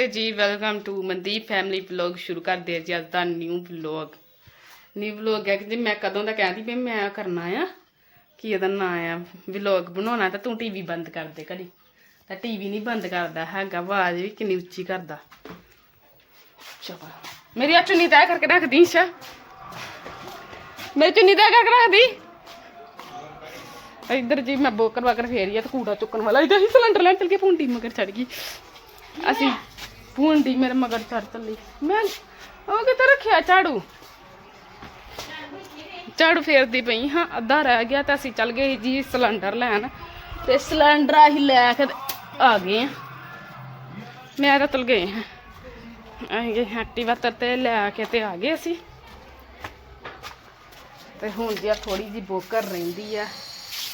ਨਮਸਤੇ ਜੀ welcome to Mandeep family vlog ਸ਼ੁਰੂ ਕਰਦੇ ਜੀ ਅੱਜ ਦਾ ਨਿਊ ਵਲੌਗ ਨਿਊ ਵਲੌਗ ਹੈ ਕਿ ਜੀ ਮੈਂ ਕਦੋਂ ਦਾ ਕਹਿੰਦੀ ਵੀ ਮੈਂ ਕਰਨਾ ਆ ਕੀ ਇਹਦਾ ਨਾਂ ਆ ਵਲੌਗ ਬਣਾਉਣਾ ਤਾਂ ਤੂੰ ਟੀਵੀ ਬੰਦ ਕਰ ਦੇ ਘੜੀ। ਤਾਂ ਟੀਵੀ ਨਹੀਂ ਬੰਦ ਕਰਦਾ ਹੈਗਾ ਆਵਾਜ਼ ਵੀ ਕਿੰਨੀ ਉੱਚੀ ਕਰਦਾ। ਚਲੋ ਮੇਰੀ ਆ ਚੁੰਨੀ ਤੈਅ ਕਰਕੇ ਰੱਖ ਦੀ ਸ਼ਾ ਮੇਰੀ ਚੁੰਨੀ ਤੈਅ ਕਰਕੇ ਰੱਖ ਦੀ ਇੱਧਰ ਜੀ ਮੈਂ ਬੋਕਰ ਵਾਕਰ ਫੇਰੀ ਆ ਤੇ ਕੂੜਾ ਚੁੱਕਣ ਵਾਲਾ ਇੱਧਰ ਹੀ ਸਿਲੰਡਰ ਲੈਣ ਚਲ ਕੇ ਫੋਨ ਟੀ ਮਗਰ ਚੜ ਗਈ। ਅਸੀਂ ਫੋਨ ਟੀ ਮੇਰੇ ਮਗਰ ਚੜ ਚੱਲੀ। ਮੈਂ ਉਹ ਕਿਤੇ ਰੱਖਿਆ ਝਾੜੂ? ਝਾੜੂ ਫੇਰਦੀ ਪਈ ਹਾਂ, ਅੱਧਾ ਰਹਿ ਗਿਆ ਤਾਂ ਅਸੀਂ ਚੱਲ ਗਏ ਜੀ ਸਿਲੰਡਰ ਲੈਣ। ਤੇ ਸਿਲੰਡਰ ਅਸੀਂ ਲੈ ਕੇ ਆ ਗਏ ਆ ਮੈਂ ਤਾਂ ਚਲ ਗਏ ਹਾਂ। ਅਸੀਂ ਐਕਟਿਵਾ ਤੇ ਲੈ ਕੇ ਤੇ ਆ ਗਏ ਅਸੀਂ। ਤੇ ਹੁਣ ਜੀ ਥੋੜੀ ਜੀ ਬੋਕਰ ਰਹਿੰਦੀ ਆ।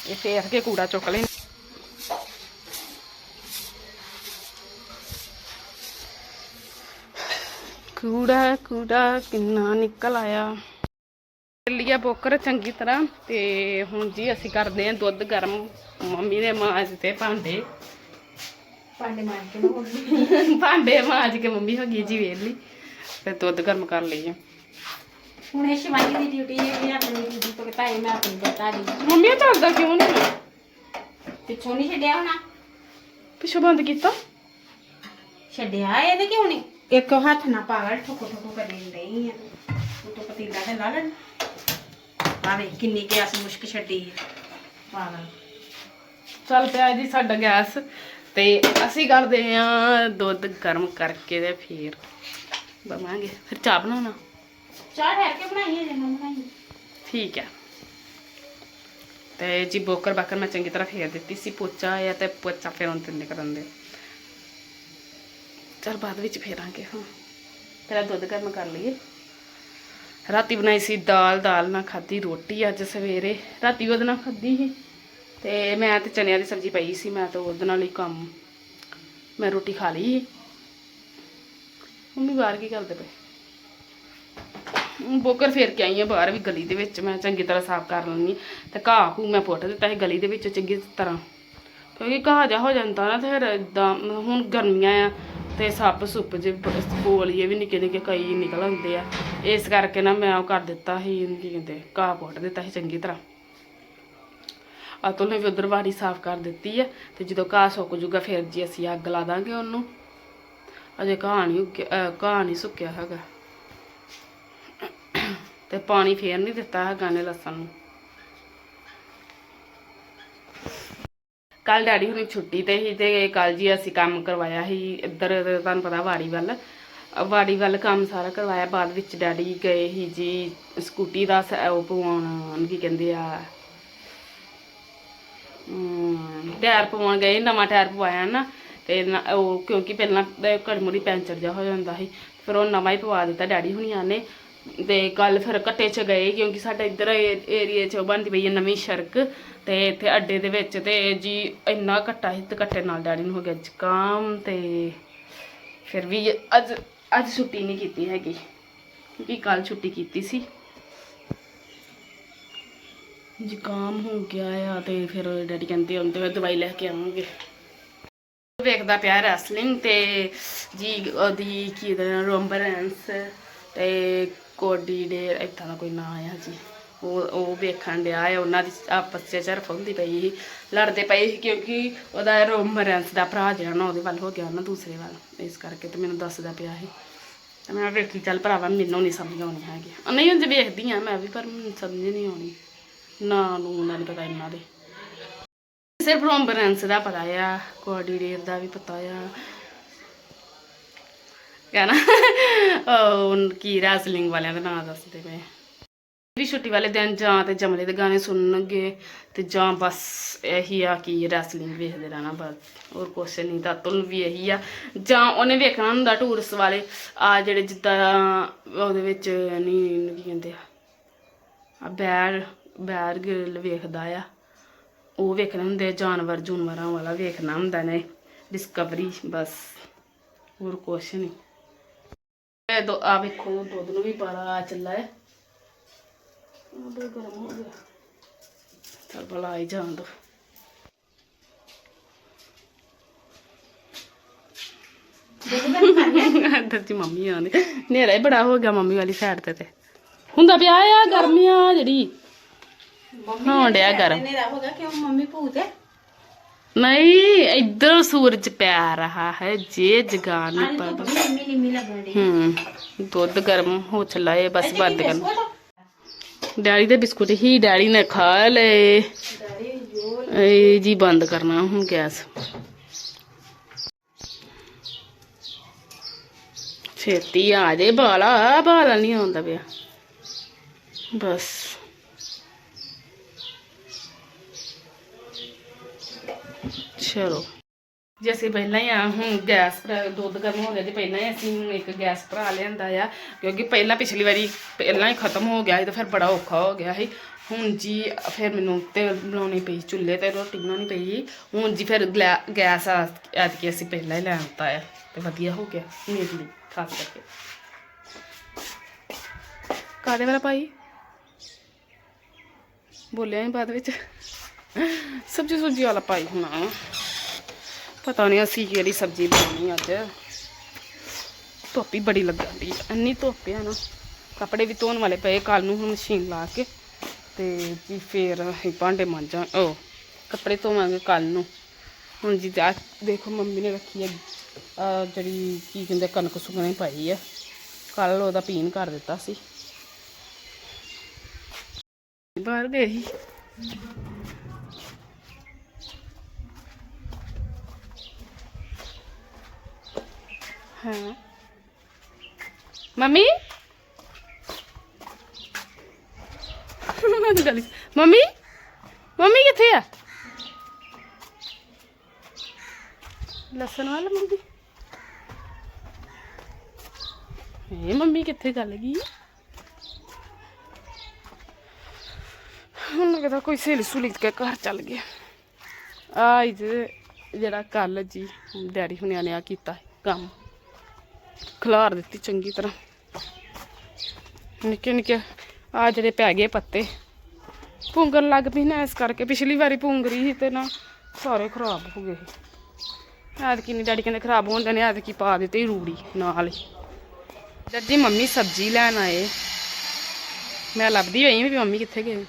ਇਹ ਫੇਰ ਕੇ ਕੂੜਾ ਚੁੱਕ ਲੈਂਦੇ ਕੂੜਾ ਕੂੜਾ ਕਿੰਨਾ ਨਿਕਲ ਆਇਆ। ਲਿਆ ਬੋਕਰ ਚੰਗੀ ਤਰ੍ਹਾਂ ਤੇ ਹੁਣ ਜੀ ਅਸੀਂ ਕਰਦੇ ਆਂ ਦੁੱਧ ਗਰਮ। ਮੰਮੀ ਨੇ ਮਾਜ ਤੇ ਭਾਂਡੇ। ਭਾਂਡੇ ਕੇ ਮਾਜ ਕੇ ਮੰਮੀ ਹੋ ਗਈ ਜੀ ਵੇਲੀ ਤੇ ਦੁੱਧ ਗਰਮ ਕਰ ਲਈਏ। ਹੁਣ ਇਹ ਸ਼ਿਵਾਨੀ ਦੀ ਡਿਊਟੀ ਹੈ ਕਿ ਆਪਣੀ ਡਿਊਟੀ ਤੋਂ ਕਿਤਾਏ ਮੈਂ ਆਪਣੀ ਬਤਾ ਦੀ। ਮੰਮੀ ਚੱਲਦਾ ਕਿਉਂ ਨਹੀਂ ਪਿੱਛੋਂ ਨਹੀਂ ਛੱਡਿਆ ਹੋਣਾ? ਪਿੱਛੋਂ ਬੰਦ ਕੀਤਾ? ਛੱਡਿਆ ਇਹਦੇ ਕਿਉਂ ਨਹੀਂ ਇੱਕ ਹੱਥ ਨਾਲ ਪਾਗਲ ਠੋਕੋ ਠੋਕੋ ਕਰੀ ਨਹੀਂ ਆ। ਤੂੰ ਤੋਂ ਪਤੀਲਾ ਤੇ ਲਾ। ਲੈਣ ਆਵੇ ਕਿੰਨੀ ਗੈਸ ਮੁਸ਼ਕ ਛੱਡੀ ਹੈ ਪਾਗਲ। ਚੱਲ ਪਿਆ ਜੀ ਸਾਡਾ ਗੈਸ। ਤੇ ਅਸੀਂ ਕਰਦੇ ਆਂ ਦੁੱਧ ਗਰਮ ਕਰਕੇ ਤੇ ਫੇਰ ਬਵਾਂਗੇ ਫਿਰ ਚਾਹ ਬਣਾਉਣਾ? ਚਾਹ ਠਹਿਰ ਕੇ ਬਣਾਈ ਹੈ ਜੇ ਮੈਂ ਬਣਾਈ ਠੀਕ ਹੈ ਤੇ ਜੀ ਬੋਕਰ ਬਾਕਰ ਮੈਂ ਚੰਗੀ ਤਰ੍ਹਾਂ ਫੇਰ ਦਿੱਤੀ ਸੀ ਪੋਚਾ ਆਇਆ ਤੇ ਪੋਚਾ ਫੇਰਨ ਤੇ ਕਰਨ ਦੇ। ਚਲ ਬਾਅਦ ਵਿੱਚ ਫੇਰਾਂਗੇ ਹਾਂ। ਪਹਿਲਾਂ ਦੁੱਧ ਗਰਮ ਕਰ ਲਈਏ। ਰਾਤੀ ਬਣਾਈ ਸੀ ਦਾਲ ਦਾਲ ਨਾਲ ਖਾਧੀ ਰੋਟੀ ਅੱਜ ਸਵੇਰੇ। ਰਾਤੀ ਉਹਦੇ ਨਾਲ ਖਾਧੀ ਸੀ। ਤੇ ਮੈਂ ਤੇ ਚਨਿਆਂ ਦੀ ਸਬਜ਼ੀ ਪਈ ਸੀ ਮੈਂ ਤਾਂ ਉਹਦੇ ਨਾਲ ਹੀ ਕੰਮ। ਮੈਂ ਰੋਟੀ ਖਾ ਲਈ ਮੰਮੀ ਬਾਹਰ ਕੀ ਕਰਦੇ ਪਏ? ਬੋਕਰ ਫੇਰ ਕੇ ਆਈ ਆ ਬਾਹਰ ਵੀ ਗਲੀ ਦੇ ਵਿੱਚ। ਮੈਂ ਚੰਗੀ ਤਰ੍ਹਾਂ ਸਾਫ਼ ਕਰ ਲੈਣੀ ਤੇ ਘਾਹ ਹੂ ਮੈਂ ਪੁੱਟ ਦਿੱਤਾ ਸੀ ਗਲੀ ਦੇ ਵਿੱਚ ਚੰਗੀ ਤਰ੍ਹਾਂ। ਕਿਉਂਕਿ ਘਾਹ ਜਾ ਹੋ ਜਾਂਦਾ ਨਾ ਤੇ ਫਿਰ ਇਦਾਂ ਹੁਣ ਗਰਮੀਆਂ ਆ। ਤੇ ਸੱਪ ਸੁੱਪ ਜੇ ਬੋਲੀਏ ਵੀ ਨਿੱਕੇ ਨਿੱਕੇ ਕਈ ਨਿਕਲ ਆਉਂਦੇ ਆ। ਇਸ ਕਰਕੇ ਨਾ ਮੈਂ ਉਹ ਕਰ ਦਿੱਤਾ ਸੀ, ਕੀ ਕਹਿੰਦੇ, ਘਾਹ ਪੁੱਟ ਦਿੱਤਾ ਸੀ ਚੰਗੀ ਤਰ੍ਹਾਂ। ਅਤੁਲ ਨੇ ਵੀ ਉਧਰ ਵਾਰੀ ਸਾਫ਼ ਕਰ ਦਿੱਤੀ ਹੈ ਤੇ ਜਦੋਂ ਘਾਹ ਸੁੱਕ ਜੂਗਾ ਫਿਰ ਜੀ ਅਸੀਂ ਅੱਗ ਲਾ ਦਾਂਗੇ ਉਹਨੂੰ। ਅਜੇ ਘਾਹ ਨਹੀਂ ਉੱਗਿਆ ਘਾਹ ਨਹੀਂ ਸੁੱਕਿਆ ਹੈਗਾ। ਤੇ ਪਾਣੀ ਫੇਰ ਨਹੀਂ ਦਿੱਤਾ ਹੈਗਾ ਨੇ ਲਸਣ ਨੂੰ। ਕੱਲ ਡੈਡੀ ਹੁਣੀ ਛੁੱਟੀ ਤੇ ਸੀ ਤੇ ਕੱਲ ਜੀ ਅਸੀਂ ਕੰਮ ਕਰਵਾਇਆ ਸੀ ਇੱਧਰ, ਤੁਹਾਨੂੰ ਪਤਾ ਵਾੜੀ ਵੱਲ ਵਾੜੀ ਵੱਲ ਕੰਮ ਸਾਰਾ ਕਰਵਾਇਆ, ਬਾਅਦ ਵਿੱਚ ਡੈਡੀ ਗਏ ਸੀ ਜੀ ਸਕੂਟੀ ਦਾ ਸ- ਉਹ ਪਵਾਉਣ ਕੀ ਕਹਿੰਦੇ ਆ ਟਾਇਰ ਪਵਾਉਣ ਗਏ, ਨਵਾਂ ਟਾਇਰ ਪਵਾਇਆ ਨਾ, ਤੇ ਉਹ ਕਿਉਂਕਿ ਪਹਿਲਾਂ ਕੜਮੁੜੀ ਪੈਂਚਰ ਜਿਹਾ ਹੋ ਜਾਂਦਾ ਸੀ, ਫਿਰ ਉਹ ਨਵਾਂ ਹੀ ਪਵਾ ਦਿੱਤਾ ਡੈਡੀ ਹੁਣੀਆਂ ਨੇ। ਤੇ ਕੱਲ ਫਿਰ ਕੱਟੇ 'ਚ ਗਏ ਕਿਉਂਕਿ ਸਾਡੇ ਇੱਧਰ ਏਰੀਏ 'ਚ ਉਹ ਬਣਦੀ ਪਈ ਹੈ ਨਵੀਂ ਸੜਕ ਤੇ ਇੱਥੇ ਅੱਡੇ ਦੇ ਵਿੱਚ ਤੇ ਜੀ ਇੰਨਾ ਘੱਟਾ ਸੀ ਤੇ ਕੱਟੇ ਨਾਲ ਡੈਡੀ ਨੂੰ ਹੋ ਗਿਆ ਜ਼ੁਕਾਮ ਤੇ ਫਿਰ ਵੀ ਅੱਜ ਅੱਜ ਛੁੱਟੀ ਨਹੀਂ ਕੀਤੀ ਹੈਗੀ ਕਿਉਂਕਿ ਕੱਲ ਛੁੱਟੀ ਕੀਤੀ ਸੀ। ਜ਼ੁਕਾਮ ਹੋ ਗਿਆ ਆ ਤੇ ਫਿਰ ਡੈਡੀ ਕਹਿੰਦੇ ਹੁੰਦੇ ਹੋਏ ਦਵਾਈ ਲੈ ਕੇ ਆਵਾਂਗੇ। ਵੇਖਦਾ ਪਿਆ ਰੈਸਲਿੰਗ ਤੇ ਜੀ ਉਹਦੀ ਕੀ ਦਾ ਰੋਮਬਰੈਂਸ ਤੇ ਕੋਡੀ ਡੇ ਇਦਾਂ ਦਾ ਕੋਈ ਨਾਂ ਆ ਜੀ। ਉਹ ਉਹ ਵੇਖਣ ਡਿਆ ਆ, ਉਹਨਾਂ ਦੀ ਆਪਸ ਚ ਝਰਫ ਹੁੰਦੀ ਪਈ ਸੀ, ਲੜਦੇ ਪਏ ਸੀ ਕਿਉਂਕਿ ਉਹਦਾ ਰੋਮਬਰੈਂਸ ਦਾ ਭਰਾ ਜਿਹੜਾ ਨਾ ਉਹਦੇ ਵੱਲ ਹੋ ਗਿਆ ਨਾ ਦੂਸਰੇ ਵੱਲ, ਇਸ ਕਰਕੇ ਤੇ ਮੈਨੂੰ ਦੱਸਦਾ ਪਿਆ ਸੀ। ਤੇ ਮੈਂ ਵੇਖੀ, ਚੱਲ ਭਰਾਵਾ, ਮੈਨੂੰ ਨਹੀਂ ਸਮਝ ਆਉਣੀ ਹੈਗੀ। ਨਹੀਂ, ਉਂਝ ਵੇਖਦੀ ਆ ਮੈਂ ਵੀ, ਪਰ ਮੈਨੂੰ ਸਮਝ ਨਹੀਂ ਆਉਣੀ। ਨਾ ਨੂੰ ਨਾ ਪਤਾ ਇਹਨਾਂ ਦੇ। ਸਿਰਫ ਰੋਮਰੈਂਸ ਦਾ ਪਤਾ ਆ ਕੋਆਰਡੀਨੇਟਰ ਦਾ ਵੀ ਪਤਾ ਆ। ਕਹਿਣਾ। ਉਹ ਕੀ ਰੈਸਲਿੰਗ ਵਾਲਿਆਂ ਦਾ ਨਾਮ ਦੱਸਦੇ ਪਏ ਵੀ ਛੁੱਟੀ ਵਾਲੇ ਦਿਨ ਜਾਂ ਤੇ ਜਮਲੇ ਦੇ ਗਾਣੇ ਸੁਣਨਗੇ ਤੇ ਜਾਂ ਬਸ ਇਹੀ ਆ ਕਿ ਰੈਸਲਿੰਗ ਵੇਖਦੇ ਰਹਿਣਾ ਬਸ। ਹੋਰ ਕੁਛ ਨਹੀਂ ਤਾਂ ਤੁਲ ਵੀ ਇਹੀ ਆ। ਜਾਂ ਉਹਨੇ ਵੇਖਣਾ ਹੁੰਦਾ ਟੂਰਿਸਟ ਵਾਲੇ ਆ ਜਿਹੜੇ ਜਿੱਦਾਂ ਉਹਦੇ ਵਿੱਚ ਨਹੀਂ ਕੀ ਕਹਿੰਦੇ ਆ ਆ ਬੈਰ ਬੈਰ ਗਿਲ ਵੇਖਦਾ ਆ। ਉਹ ਵੇਖਣਾ ਹੁੰਦੇ ਆ, ਜਾਨਵਰ ਜੂਨਵਰਾਂ ਵਾਲਾ ਵੇਖਣਾ ਹੁੰਦਾ ਨੇ। ਡਿਸਕਵਰੀ ਬਸ। ਹੋਰ ਕੁਛ ਨਹੀਂ। ਦੋ ਆ ਵੇਖੋ ਦੁੱਧ ਨੂੰ ਵੀ ਬੜਾ ਚੱਲਾ ਹੈ। ਉਹ ਬੜਾ ਗਰਮ ਹੋ ਗਿਆ। ਚਲ ਭਲਾ ਹੀ ਜਾਣ ਦੋ। ਦੁੱਧ ਗਰਮ ਦੀ ਮੰਮੀ ਆਉਂਦੀ ਹਨੇਰਾ ਹੀ ਬੜਾ ਹੋ ਗਿਆ ਮੰਮੀ ਵਾਲੀ ਸਾਈਡ ਤੇ ਤੇ। ਹੁੰਦਾ ਪਿਆ ਆ ਗਰਮੀਆਂ ਜਿਹੜੀ। ਹੋਣ ਡਿਆ ਗਰਮ। ਹਨੇਰਾ ਹੋ ਗਿਆ ਕਿਉਂ? ਮੰਮੀ ਭੂਤ ਹੈ। ਨਹੀਂ ਇੱਧਰ ਸੂਰਜ ਪੈ ਰਹਾ ਹੈ ਜੇ ਜਗਾਨ ਅੱਜ ਨਹੀਂ ਤਾਂ ਪੜ ਬੜੀ ਲੰਮੀ ਲੰਮੀ ਲੱਗਣ ਡਈ। ਹੂੰ ਦੁੱਧ ਗਰਮ ਹੋ ਚਲਾ ਹੈ ਬਸ ਇੱਥੇ ਬੰਦ ਕੀ ਕਰਨਾ ਬਿਸਕੁਟ? ਡੈਡੀ ਦੇ ਬਿਸਕੁਟ ਹੀ ਡੈਡੀ ਨੇ ਖਾ ਲਏ। ਇਹ ਜੀ ਬੰਦ ਕਰਨਾ ਹੁਣ ਗੈਸ। ਛੇਤੀ ਆ ਜੇ ਬਾਲਾ ਬਾਲਾ ਨਹੀਂ ਆਉਂਦਾ ਪਿਆ। ਬਸ। ਚਲੋ। ਜੇ ਅਸੀਂ ਪਹਿਲਾਂ ਹੀ ਆ, ਹੁਣ ਗੈਸ ਭਰਾ, ਦੁੱਧ ਗਰਮ ਹੋ ਗਿਆ ਜੀ ਪਹਿਲਾਂ ਹੀ ਅਸੀਂ ਹੁਣ ਇੱਕ ਗੈਸ ਭਰਾ ਲਿਆਂਦਾ ਆ, ਕਿਉਂਕਿ ਪਹਿਲਾਂ ਪਿਛਲੀ ਵਾਰੀ ਪਹਿਲਾਂ ਹੀ ਖਤਮ ਹੋ ਗਿਆ ਸੀ ਤਾਂ ਫਿਰ ਬੜਾ ਔਖਾ ਹੋ ਗਿਆ ਸੀ। ਹੁਣ ਜੀ, ਫਿਰ ਮੈਨੂੰ ਤੇਲ ਬਣਾਉਣੀ ਪਈ ਚੁੱਲ੍ਹੇ ਤੇ ਰੋਟੀ ਬਣਾਉਣੀ ਪਈ ਹੁਣ ਜੀ ਫਿਰ ਗਲੈ- ਗੈਸ ਐਤਕੀ ਅਸੀਂ ਪਹਿਲਾਂ ਹੀ ਲੈ ਆਉਂਦਾ ਆ ਤੇ ਵਧੀਆ ਹੋ ਗਿਆ ਮੇਰੇ ਲਈ ਖਾਸ ਕਰਕੇ। ਕਾਦੇ ਵਾਲਾ ਭਾਈ? ਬੋਲਿਆ ਨਹੀਂ ਬਾਅਦ ਵਿੱਚ। ਸਬਜੀ ਸੁਬਜੀ ਵਾਲਾ ਪਾਈ ਹੋਣਾ ਪਤਾ ਨਹੀਂ ਅਸੀਂ ਕਿਹੜੀ ਸਬਜ਼ੀ ਬਣਾਉਣੀ ਅੱਜ। ਧੁੱਪ ਹੀ ਬੜੀ ਲੱਗਣ ਦੀ ਇੰਨੀ ਧੁੱਪ ਆ ਨਾ, ਕੱਪੜੇ ਵੀ ਧੋਣ ਵਾਲੇ ਪਏ ਕੱਲ ਨੂੰ ਹੁਣ ਮਸ਼ੀਨ ਲਾ ਕੇ। ਤੇ ਜੀ ਫੇਰ ਅਸੀਂ ਭਾਂਡੇ ਮਾਂਜਾਂ, ਉਹ ਕੱਪੜੇ ਧੋਵਾਂਗੇ ਕੱਲ ਨੂੰ। ਹੁਣ ਜੀ ਆ ਦੇਖੋ ਮੰਮੀ ਨੇ ਰੱਖੀ ਹੈ ਜਿਹੜੀ ਕੀ ਕਹਿੰਦੇ ਕਣਕ ਸੁਕਣੇ ਪਾਈ ਹੈ ਕੱਲ ਉਹਦਾ ਪੀਣ ਕਰ ਦਿੱਤਾ ਸੀ। ਬਾਹਰ ਗਏ ਸੀ। ਹਾਂ ਮੰਮੀ ਮੈਂ ਗੱਲ ਮੰਮੀ ਮੰਮੀ ਕਿੱਥੇ ਆ ਲਸਣ ਵਾਲਾ ਮੰਮੀ ਇਹ ਮੰਮੀ ਕਿੱਥੇ ਗੱਲ ਗਈ ਹੁਣ ਲੱਗਦਾ ਕੋਈ ਸਹੇਲੀ ਸੁਲੀ ਕੇ ਘਰ ਚੱਲ ਗਿਆ ਆ ਇਹ ਜਿਹੜਾ ਕੱਲ ਜੀ ਡੈਡੀ ਹੁਣਿਆਂ ਨੇ ਆ ਕੀਤਾ ਕੰਮ ਖਿਲਾਰ ਦਿੱਤੀ ਚੰਗੀ ਤਰ੍ਹਾਂ। ਨਿੱਕੇ ਨਿੱਕੇ ਆ ਜਿਹੜੇ ਪੈ ਗਏ ਪੱਤੇ। ਪੁੰਗਣ ਲੱਗ ਪਈ ਨਾ ਇਸ ਕਰਕੇ। ਪਿਛਲੀ ਵਾਰੀ ਪੁੰਗਰੀ ਸੀ ਤੇ ਨਾ ਸਾਰੇ ਖਰਾਬ ਹੋ ਗਏ ਐਤਕੀ ਨਹੀਂ ਡੈਡੀ ਕਹਿੰਦੇ ਖਰਾਬ ਹੋਣ ਦੇਣੇ, ਐਤਕੀ ਪਾ ਦਿੱਤੀ ਰੂੜੀ ਨਾਲ ਹੀ। ਜੱਜੀ ਮੰਮੀ ਸਬਜ਼ੀ ਲੈਣ ਆਏ। ਮੈਂ ਲੱਭਦੀ ਹੋਈ ਵੀ ਮੰਮੀ ਕਿੱਥੇ ਗਏ।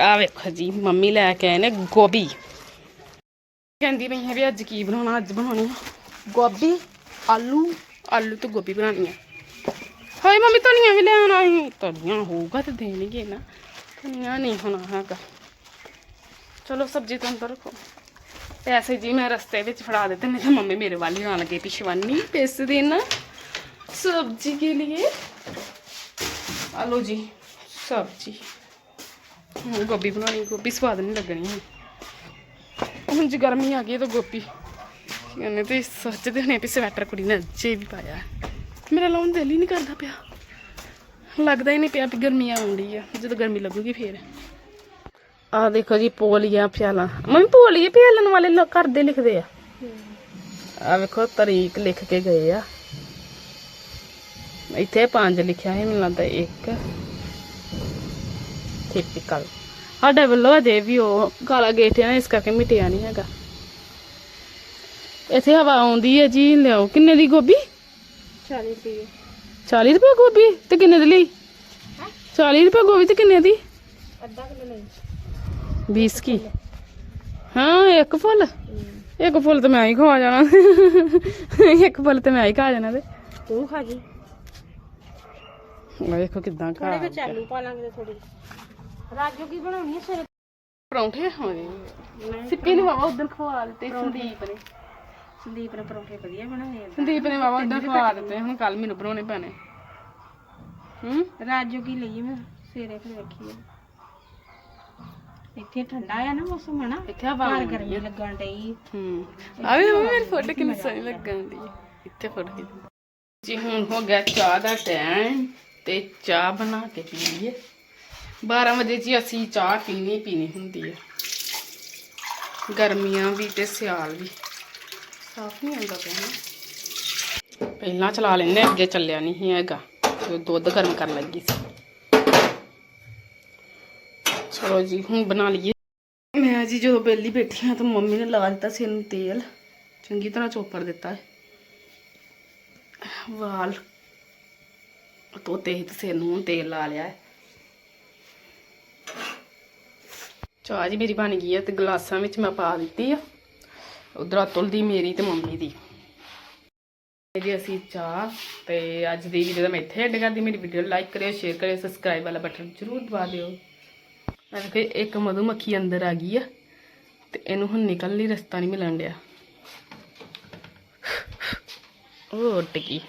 ਆ ਵੇਖੋ ਜੀ, ਮੰਮੀ ਲੈ ਕੇ ਆਏ ਨੇ ਗੋਭੀ। ਕਹਿੰਦੀ ਪਈ ਹੈ ਵੀ ਅੱਜ ਕੀ ਬਣਾਉਣਾ, ਅੱਜ ਬਣਾਉਣੀ ਗੋਭੀ? ਆਲੂ ਆਲੂ ਤੇ ਗੋਭੀ ਬਣਾਉਣੀ ਆ ਹਾਏ ਮੰਮੀ ਧਨੀਆ ਵੀ ਲੈ ਆਉਣਾ ਸੀ ਧਨੀਆ ਹੋਊਗਾ ਤੇ ਦੇਣਗੇ ਨਾ ਧਨੀਆ ਨਹੀਂ ਹੋਣਾ ਹੈਗਾ ਚਲੋ ਸਬਜ਼ੀ ਤੋਂ ਅੰਦਰ ਰੱਖੋ ਪੈਸੇ ਜੀ ਮੈਂ ਰਸਤੇ ਵਿੱਚ ਫੜਾ ਦਿੱਤੇ ਨਹੀਂ ਤਾਂ ਮੰਮੀ ਮੇਰੇ ਵੱਲ ਹੀ ਆਣ ਲੱਗੇ ਪਿਛਵਾਨੀ ਪੈਸੇ ਦੇਣਾ सब्जी के लिए आलो जी सब्जी ਹੁਣ ਗੋਭੀ ਬਣਾਉਣੀ ਗੋਭੀ ਸਵਾਦ ਨਹੀਂ ਲੱਗਣੀ ਹੁਣ ਹੁਣ ਜੀ ਗਰਮੀ ਆ ਗਈ ਤੇ ਸੋਚਦੇ ਹੋਣੇ ਵੀ ਸਵੈਟਰ ਕੁੜੀ ਨੇ ਅੱਜੇ ਵੀ ਪਾਇਆ। ਮੇਰਾ ਲਾਉਣ ਦਿਲ ਹੀ ਨਹੀਂ ਕਰਦਾ ਪਿਆ। ਲੱਗਦਾ ਹੀ ਨਹੀਂ ਪਿਆ ਵੀ ਗਰਮੀ ਆਉਂਦੀ ਆ। ਜਦੋਂ ਗਰਮੀ ਲੱਗੂਗੀ ਫੇਰ। ਆ ਦੇਖੋ ਜੀ, ਪੋਲੀਆਂ ਪਿਆਲਾਂ। ਮੰਮੀ ਪੋਲੀਏ ਪਿਆਲਣ ਵਾਲੇ ਲੋਕ ਕਰਦੇ ਲਿਖਦੇ ਆ। ਆ ਵੇਖੋ, ਤਰੀਕ ਲਿਖ ਕੇ ਗਏ ਆ। ਇੱਥੇ ਪੰਜ ਲਿਖਿਆ ਹੈ ਮੈਨੂੰ ਲੱਗਦਾ ਇੱਕ। ਟਿਪੀਕਲ ਸਾਡੇ ਵੱਲੋਂ ਅਜੇ ਵੀ ਉਹ ਕਾਲਾ ਗੇਟ ਹੈ ਇਸ ਕਰਕੇ ਮਿਟਿਆ ਨਹੀਂ ਹੈਗਾ। ਇੱਥੇ ਹਵਾ ਆਉਂਦੀ ਹੈ ਜੀ ਲਿਆਓ। ਕਿੰਨੇ ਦੀ ਗੋਭੀ? 40 ਰੁਪਏ। 40 ਰੁਪਏ ਗੋਭੀ ਤੇ ਕਿੰਨੇ ਦੀ ਲਈ? 40 ਰੁਪਏ ਗੋਭੀ ਤੇ ਕਿੰਨੇ ਦੀ? ਅੱਧਾ ਕਿਲੋ ਲਈ 20 ਕੀ? ਹਾਂ ਇੱਕ ਫੁੱਲ? ਇੱਕ ਫੁੱਲ ਤੇ ਮੈਂ ਹੀ ਖਾ ਜਾਣਾ। ਇੱਕ ਫੁੱਲ ਤੇ ਮੈਂ ਹੀ ਖਾ ਜਾਣਾ ਤੇ। ਤੂੰ ਖਾ ਜੀ। ਵੇਖੋ ਕਿਦਾਂ ਖਾ ਥੋੜੇ ਵਿੱਚ ਆਲੂ ਪਾ ਲਾਂਗੇ ਥੋੜੀ ਰਾਜੂ ਕੀ ਬਣਾਉਣੀ ਹੈ ਸਵੇਰੇ? ਪਰੌਂਠੇ? ਹੋਏ ਸਿੱਪੀ ਨੂੰ ਬਾਬਾ ਉਦੋਂ ਖਵਾ ਦਿੱਤੇ ਸੰਦੀਪ ਨੇ। ਸੰਦੀਪ ਨੇ ਪਰੌਂਠੇ ਵਧੀਆ ਬਣਾਏ ਆ ਸੰਦੀਪ ਨੇ ਬਾਬਾ ਉਦੋਂ ਖਵਾ ਦਿੱਤੇ ਹੁਣ ਕੱਲ ਮੈਨੂੰ ਬਣਾਉਣੇ ਪੈਣੇ। ਹੂੰ? ਰਾਜੂ ਕੀ ਲਈ ਮੈਂ ਸਵੇਰੇ ਫਿਰ ਵੇਖੀ ਆ। ਇੱਥੇ ਠੰਡਾ ਆ ਨਾ ਮੌਸਮ ਹਨਾ? ਇੱਥੇ ਹਵਾ ਬਾਹਰ ਗਰਮੀ ਲੱਗਣ ਡਈ। ਹੂੰ। ਆ ਵੀ ਮੰਮੀ ਮੇਰੀ ਫੋਟੋ ਕਿੰਨੀ ਸੋਹਣੀ ਲੱਗਣ ਦੀ ਇੱਥੇ ਫੋਟੋ ਖਿੱਚ। ਜੀ ਹੁਣ ਹੋ ਗਿਆ ਚਾਹ ਦਾ ਟਾਈਮ ਤੇ ਚਾਹ ਬਣਾ ਕੇ ਪੀ ਲਈਏ 12 ਵਜੇ ਜੀ ਅਸੀਂ ਚਾਹ ਪੀਣੀ ਪੀਣੀ ਹੁੰਦੀ ਹੈ ਗਰਮੀਆਂ ਵੀ ਤੇ ਸਿਆਲ ਵੀ। ਸਾਫ਼ ਨਹੀਂ ਆਉਂਦਾ ਪਿਆ। ਨਾ ਪਹਿਲਾਂ ਚਲਾ ਲੈਂਦੇ ਅੱਗੇ ਚੱਲਿਆ ਨਹੀਂ ਸੀ ਹੈਗਾ। ਜਦੋਂ ਦੁੱਧ ਗਰਮ ਕਰਨ ਲੱਗੀ ਸੀ। ਚਲੋ ਜੀ ਹੁਣ ਬਣਾ ਲਈਏ। ਮੈਂ ਜੀ ਜਦੋਂ ਬੇਲੀ ਬੈਠੀ ਹਾਂ ਤਾਂ ਮੰਮੀ ਨੇ ਲਾ ਦਿੱਤਾ ਸਿਰ ਨੂੰ ਤੇਲ। ਚੰਗੀ ਤਰ੍ਹਾਂ ਚੋਪੜ ਦਿੱਤਾ ਹੈ। ਵਾਲ। ਤੋਤੇ ਹੀ ਤੇ ਸਿਰ ਨੂੰ ਤੇਲ ਲਾ ਲਿਆ ਹੈ। ਚਾਹ ਜੀ ਮੇਰੀ ਬਣ ਗਈ ਹੈ ਤੇ ਗਲਾਸਾਂ ਵਿੱਚ ਮੈਂ ਪਾ ਦਿੱਤੀ ਆ। ਉਧਰ ਅਤੁਲ ਦੀ ਮੇਰੀ ਤੇ ਮੰਮੀ ਦੀ। ਜੀ ਅਸੀਂ ਚਾਹ ਤੇ ਅੱਜ ਦੀ ਵੀਡੀਓ ਦਾ ਮੈਂ ਇੱਥੇ ਐਡ ਕਰਦੀ। ਮੇਰੀ ਵੀਡੀਓ ਲਾਈਕ ਕਰਿਓ ਸ਼ੇਅਰ ਕਰਿਓ ਸਬਸਕ੍ਰਾਈਬ ਵਾਲਾ ਬਟਨ ਜ਼ਰੂਰ ਦਬਾ ਦਿਓ। ਮੈਂ ਕਿ ਇੱਕ ਮਧੂਮੱਖੀ ਅੰਦਰ ਆ ਗਈ ਆ ਤੇ ਇਹਨੂੰ ਹੁਣ ਨਿਕਲਣ ਲਈ ਰਸਤਾ ਨਹੀਂ ਮਿਲਣ ਡਿਆ। ਉਹ ਉੱਡ ਗਈ।